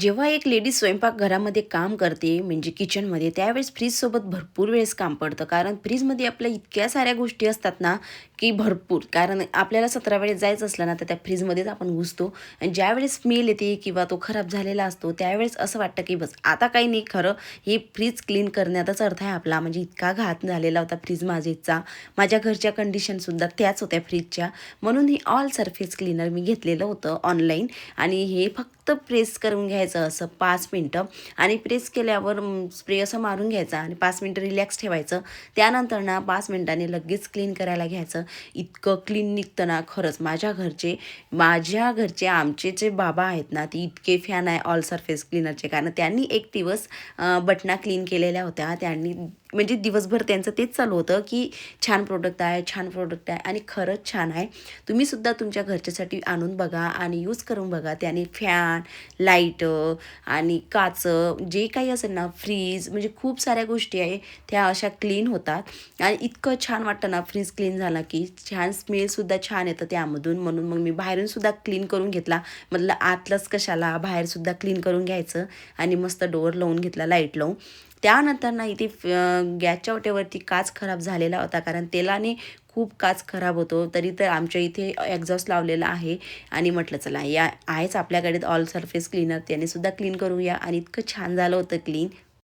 जेव्हा एक लेडीज स्वयंपाकघरामध्ये काम करते म्हणजे किचनमध्ये त्यावेळेस फ्रीजसोबत भरपूर वेळेस काम पडतं. कारण फ्रीजमध्ये आपल्या इतक्या साऱ्या गोष्टी असतात ना की भरपूर. कारण आपल्याला सतरा वेळेस जायचं असलं ना तर त्या फ्रीजमध्येच आपण घुसतो. आणि ज्यावेळेस स्मेल येते किंवा तो खराब झालेला असतो त्यावेळेस असं वाटतं की बस आता काही नाही खरं हे फ्रीज क्लीन करण्याचाच अर्थ आहे आपला. म्हणजे इतका घात झालेला होता फ्रीज माझेचा. माझ्या घरच्या कंडिशनसुद्धा त्याच होत्या फ्रीजच्या म्हणून हे ऑल सरफेस क्लीनर मी घेतलेलं होतं ऑनलाईन आणि हे फक्त प्रेस करून घ्यायचं असं पाच मिनटं. आणि प्रेस केल्यावर स्प्रे असं मारून घ्यायचा आणि पाच मिनटं रिलॅक्स ठेवायचं. त्यानंतर ना पाच मिनटांनी लगेच क्लीन करायला घ्यायचं. इतकं क्लीन निघतं ना खरंच. माझ्या घरचे माझ्या घरचे आमचे जे बाबा आहेत ना ते इतके फॅन आहे ऑल सरफेस क्लीनरचे कारण त्यांनी एक दिवस बटना क्लीन केलेल्या होत्या. त्यांनी म्हणजे दिवसभर त्यांचं तेच चालू होतं की छान प्रोडक्ट आहे छान प्रोडक्ट आहे आणि खरंच छान आहे. तुम्हीसुद्धा तुमच्या घरच्यासाठी आणून बघा आणि यूज करून बघा. त्याने फॅन लाइट आणि काच जे काही असेल ना फ्रीज म्हणजे खूप साऱ्या गोष्टी आहे त्या अशा क्लीन होतात. आणि इतकं छान वाटतं ना फ्रीज क्लीन झाला की छान स्मेलसुद्धा छान येतं त्यामधून. म्हणून मग मी बाहेरूनसुद्धा क्लीन करून घेतला. म्हटलं आतलंच कशाला? बाहेरसुद्धा क्लीन करून घ्यायचं. आणि मस्त डोअर लावून घेतला लाइट लावून. त्यानंतर ना इथे गॅसच्या ओट्यावरती काच खराब झालेला होता. कारण तेलाने खूप काच खराब होतो. तरी तर आमच्या इथे एक्झॉस्ट लावलेला आहे. आणि म्हटलं चला या आहेच आपल्याकडे. ऑल सरफेस क्लीनर त्याने सुद्धा क्लीन करूया. आणि इतकं छान झालं होतं क्लीन